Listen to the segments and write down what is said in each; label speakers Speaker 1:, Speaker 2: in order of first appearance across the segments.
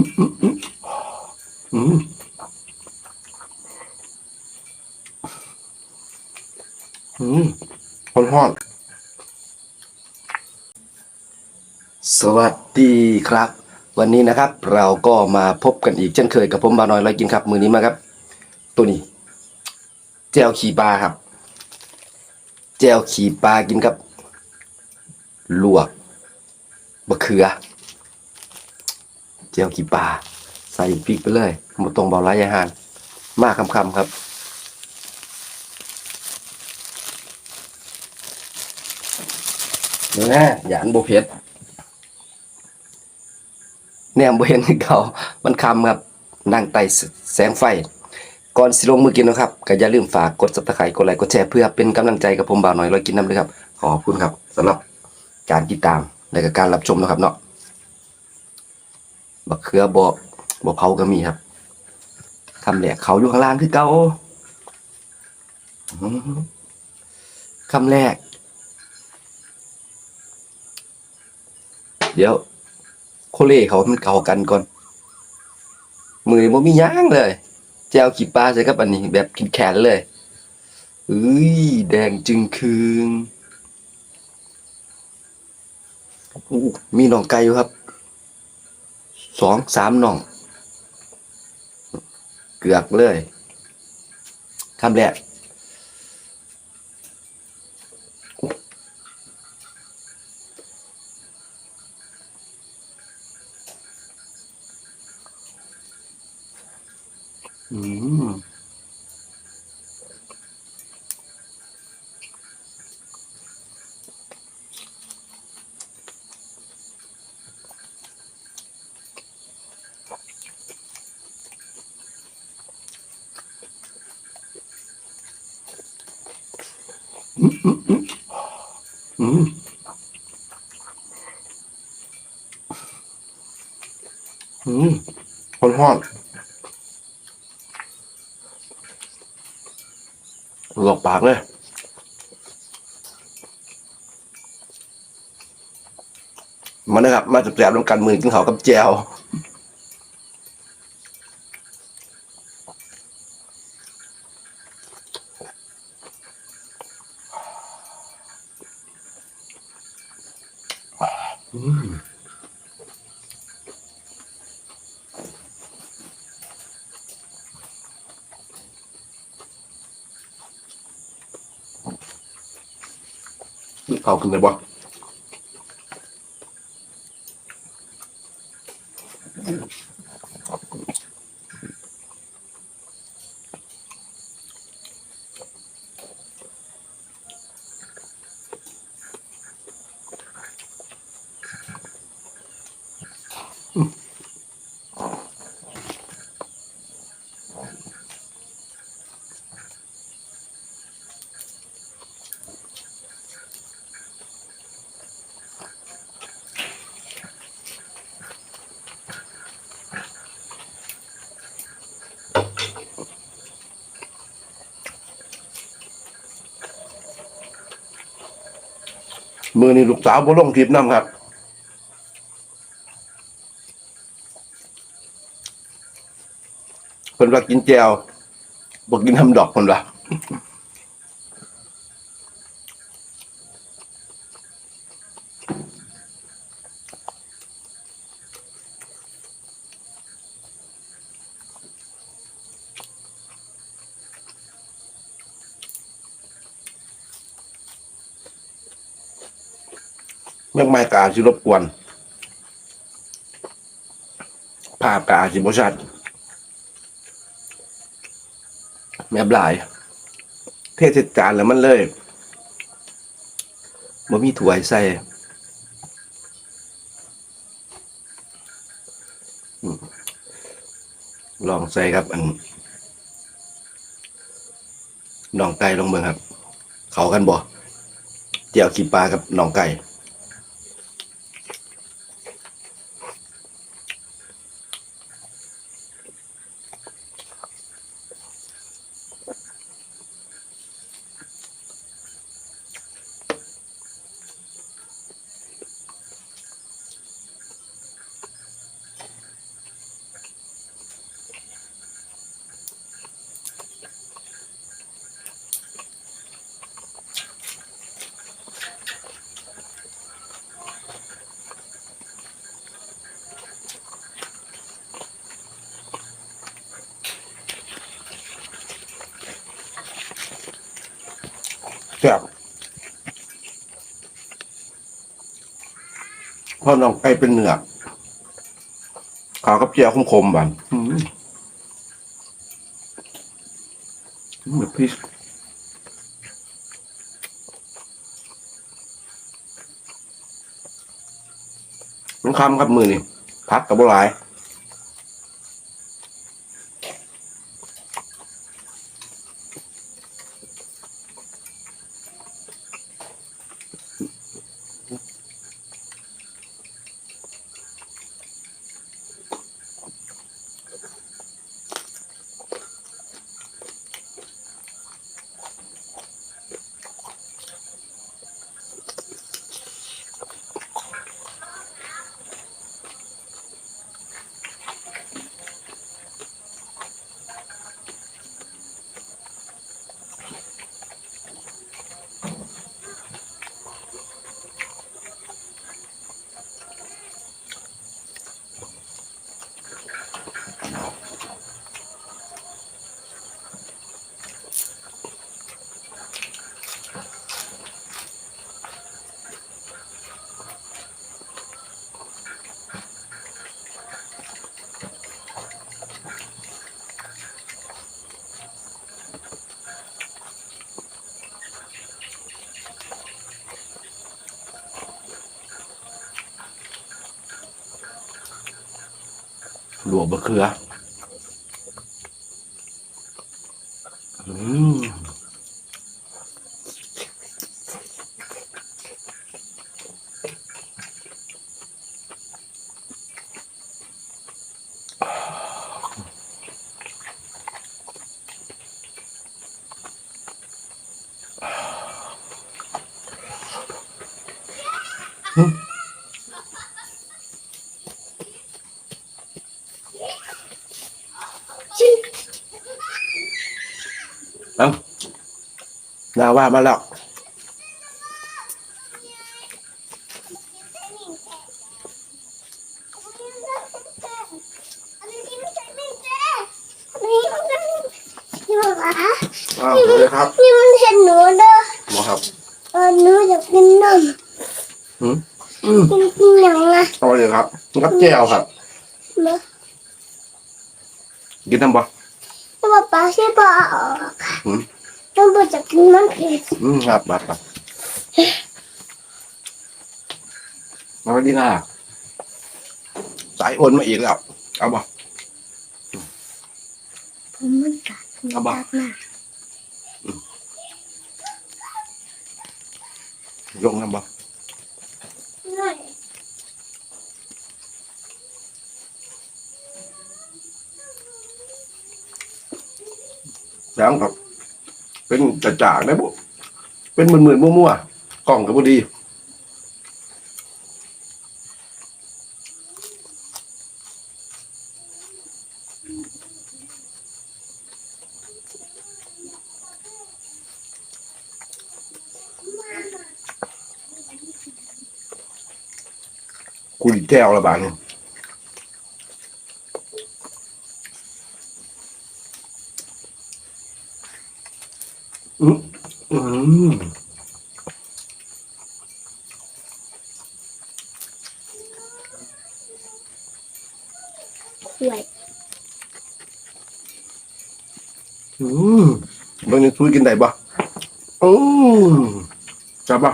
Speaker 1: อืมอืมฮอนฮอนสวัสดีครับ วันนี้นะครับ เราก็มาพบกันอีกเช่นเคยกับผมบาน้อยร้อยกินครับ มือนี้มาครับ ตัวนี้แจวขี่ปลาครับแจวขี่ปลากินกับ ลวกบะเขือ จียวกี่ปลาใส่พริกไปเลยหมดตรงเบาไร้ายหารมากคำๆครับเดี๋ยวนะอย่านโบเพชรเนี่ยโบเห็นเขามันคำครับนั่งไต่แสงไฟ ก่อนสิลงมือกินนะครับก็อย่าลืมฝากกด subscribe กดไลค์กดแชร์เพื่อเป็นกำลังใจกับผมบ่าวหน้อยร้อยกินน้ำด้วยครับ ขอบคุณครับสำหรับการติดตามและการรับชมนะครับเนาะ บักเขือบ่บ่เผาก็มีครับคำแรกเขาอยู่ข้างล่างคือเก่าคำแรก เดี๋ยว โคเล่เขามันเก่ากันก่อน มือบ่มีย่างเลย แจวขีปลาใส่กับอันนี้ แบบกินแขนเลยเอ้ยแดงจึงคืงอู้มีหนองไก่อยู่ครับ สองสามน่อง เกือกเลยคำแรกอืม อนฮอนหลอกปากเลยมานะครับ มาจับแจบลงกันมือกินเขาวกับแจว เขา มือนี่ลูกสาวบ่ลงคลิปน้ำครับ เพิ่นว่ากินแจวบ่กินทำดอกเพิ่นว่าแม่งไม่กอา สิรบกวน ภาพกอาสิบชัดแม่บหลาย เทศจานแล้วมันเลยบ่มีถั่วให้ใส่อืลองใส่ครับ อันน่องไก่ลงเมืองครับ เขากันบ่เจียวขี้ปลากับน่องไก่ พ่อน้องไก่เป็นเนื้อขาวกับเจียวคมๆบันอืมเหมือนพริกมันคำครับมือนี่พักกับบัวลาย หลวงบะเขือ อืม เอ้านาว่ามาแล้ว
Speaker 2: อะ
Speaker 1: อ้าวเลยครับ
Speaker 2: นี่มันเห็นหนูเด้อ
Speaker 1: หมอครับ
Speaker 2: เออหนูอยากกินนม
Speaker 1: อืมอืม
Speaker 2: กินกินหยังอะ
Speaker 1: เอาเลยครับกับแก้วครับกินน้ำบ่
Speaker 2: แต่ว่ป้าใช่ป้าเอาออก
Speaker 1: อืม
Speaker 2: ต้องบอกจะกินมันเผ็ด
Speaker 1: อืมครับบัดครับมาดีน่าสายโอนมาอีกแล้ว เอาบ่
Speaker 2: ผมมันกัด
Speaker 1: เอาบ่
Speaker 2: กัดหน้า
Speaker 1: ลงน้ำบ่
Speaker 2: หน่อย
Speaker 1: แล้วครับ เป็นจ่าจ่าได้บุเป็นหมื่นๆมั่วๆกล่องกับพอดีกุยแก้วละบาทเนี่ย อืมอืม
Speaker 2: วย
Speaker 1: อืมบางทีซุยกินได้ปะอืมจับปะ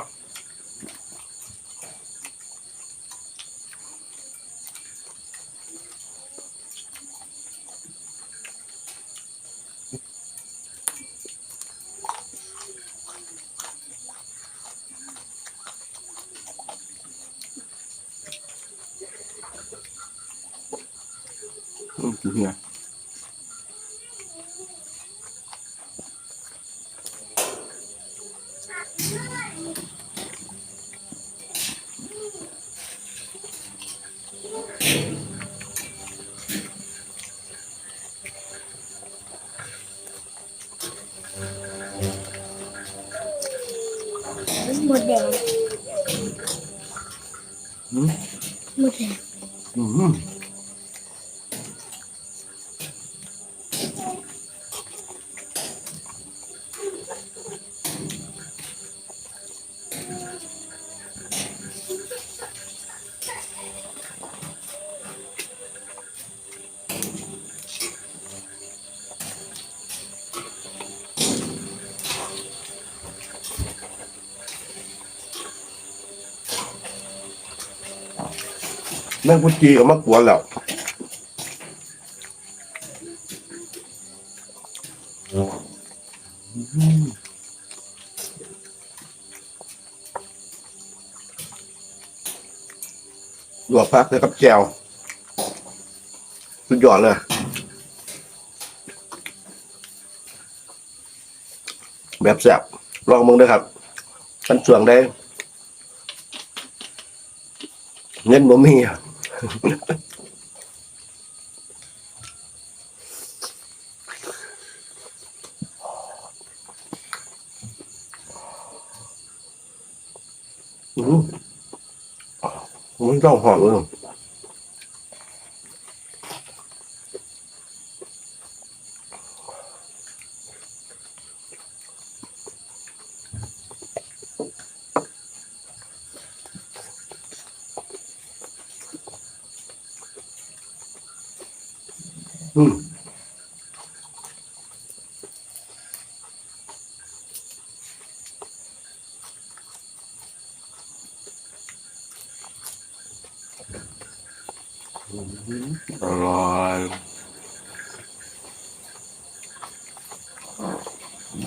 Speaker 2: แม่ง
Speaker 1: กุจีกับมะกวนแล้วหลวกพักเลยกับแจวสุดยอดเลยแบบแซ่บลองมึงด้วยครับกันช่วงได้เงินบ่มีอะ อืมมันต้าหอมเลย อร่อย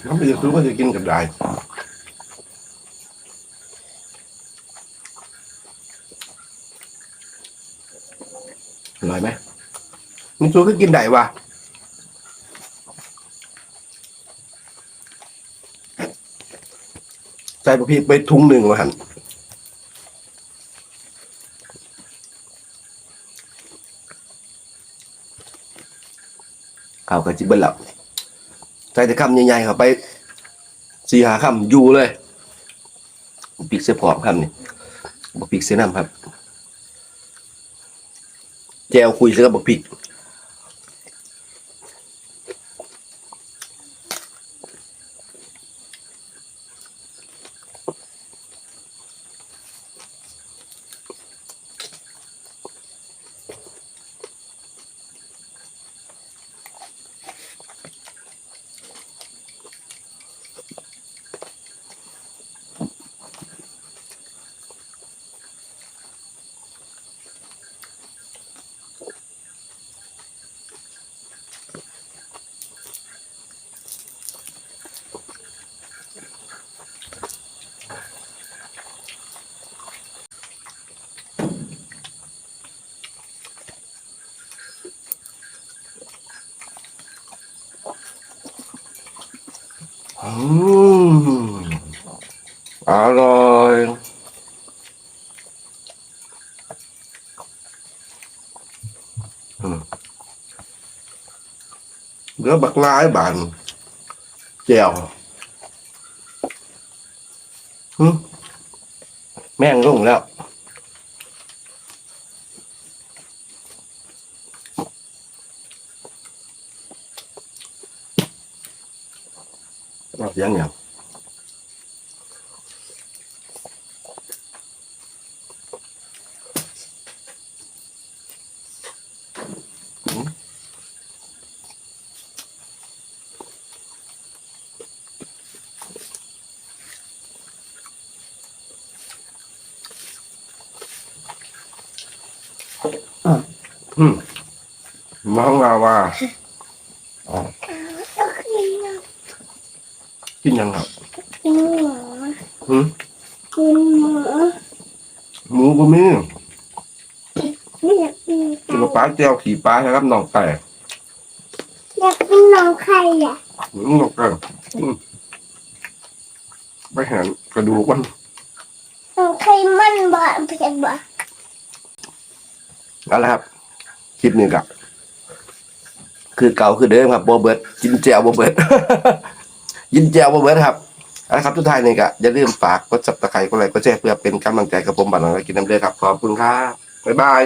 Speaker 1: น้ำไปจะซื้อก็จะกินกับได้อร่อยไหมมีซื้อก็กินได้วะใส่ปะพี่ไปทุ่งหนึ่งวะหัน ข่าวกะจิบเบิ้ลแล้วใส่แต่คำใหญ่ๆเข้าไปสี่หาคำอยู่เลยปีกเสียผอมคำนี่บกปีกเสือน้ำครับ แจวคุยเสือกับบกปีกอืม อร่อยอืมเหลือบักลายบานแจวหึแม่งลงแล้ว เอาเสียงอย่างอืมอืม มังลาว่า
Speaker 2: ก็คือ
Speaker 1: กินยังครับ
Speaker 2: กินหมู
Speaker 1: หืม
Speaker 2: กินหมู
Speaker 1: หมูก็มี
Speaker 2: ไม่อยากกิน
Speaker 1: กินกับปลาเจียวขี่ปลาครับน้องแต่
Speaker 2: อยากกินน้องไข่อะ
Speaker 1: น้องแต่อืมไปเห็นกระดูกมัน
Speaker 2: น้องไข่มันบ่เผ็ดบ่
Speaker 1: เอาละครับคลิปนี้กับ คือเก่าคือเดิมครับโบเบิร์ตกินแจวโบเบิร์ตยินแจวโบเบิร์ตครับเอาละครับทุกท่านนี่ก็อย่าลืมฝากกดสับสไคร้กดไลค์กดแชร์เพื่อเป็นกำลังใจกับผมบัตรหลังกินน้ำเลือดครับขอบคุณครับบ๊ายบาย